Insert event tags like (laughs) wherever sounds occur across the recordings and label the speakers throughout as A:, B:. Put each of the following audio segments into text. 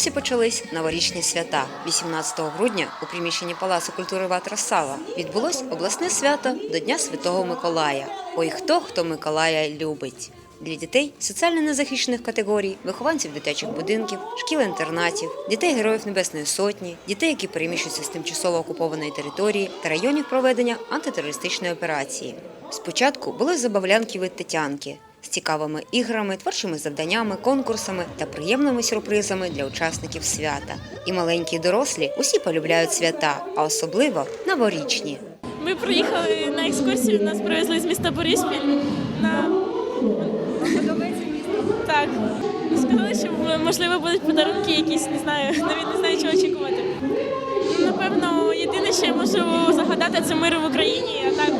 A: Ось і почались новорічні свята. 18 грудня у приміщенні Палацу культури Ватрасала відбулось обласне свято до Дня Святого Миколая. Ой, хто хто Миколая любить. Для дітей соціально незахищених категорій, вихованців дитячих будинків, шкіл-інтернатів, дітей Героїв Небесної Сотні, дітей, які переміщуються з тимчасово окупованої території та районів проведення антитерористичної операції. Спочатку були забавлянки від Тетянки з цікавими іграми, творчими завданнями, конкурсами та приємними сюрпризами для учасників свята. І маленькі і дорослі усі полюбляють свята, а особливо новорічні.
B: Ми приїхали на екскурсію, нас привезли з міста Бориспіль на так. Сказали, що можливо будуть подарунки якісь, не знаю, (laughs) навіть не знаю, чого очікувати. Ну, Напевно, єдине, що я можу загадати, це мир в Україні, а так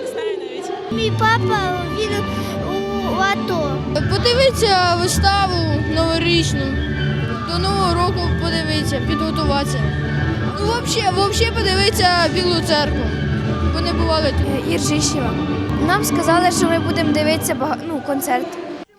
B: не знаю навіть.
C: Мій папа він у, АТО.
D: Подивитися виставу новорічну. До Нового року подивитися, підготуватися. Ну, взагалі, взагалі подивитися Білу церкву. Бо не бували тут.
C: Іржищева. Нам сказали, що ми будемо дивитися ну, концерт.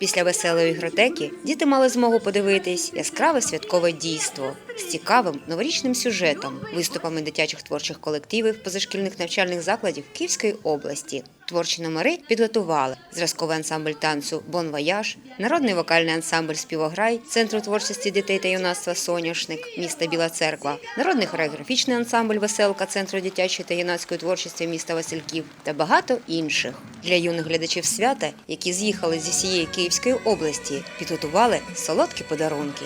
A: Після веселої ігротеки діти мали змогу подивитись яскраве святкове дійство з цікавим новорічним сюжетом, виступами дитячих творчих колективів позашкільних навчальних закладів Київської області. Творчі номери підготували зразковий ансамбль танцю Бон Вояж, народний вокальний ансамбль Співограй Центру творчості дітей та юнацтва Соняшник міста Біла Церква, народний хореографічний ансамбль Веселка Центру дитячої та юнацької творчості міста Васильків та багато інших. Для юних глядачів свята, які з'їхали зі всієї Київської області, підготували солодкі подарунки.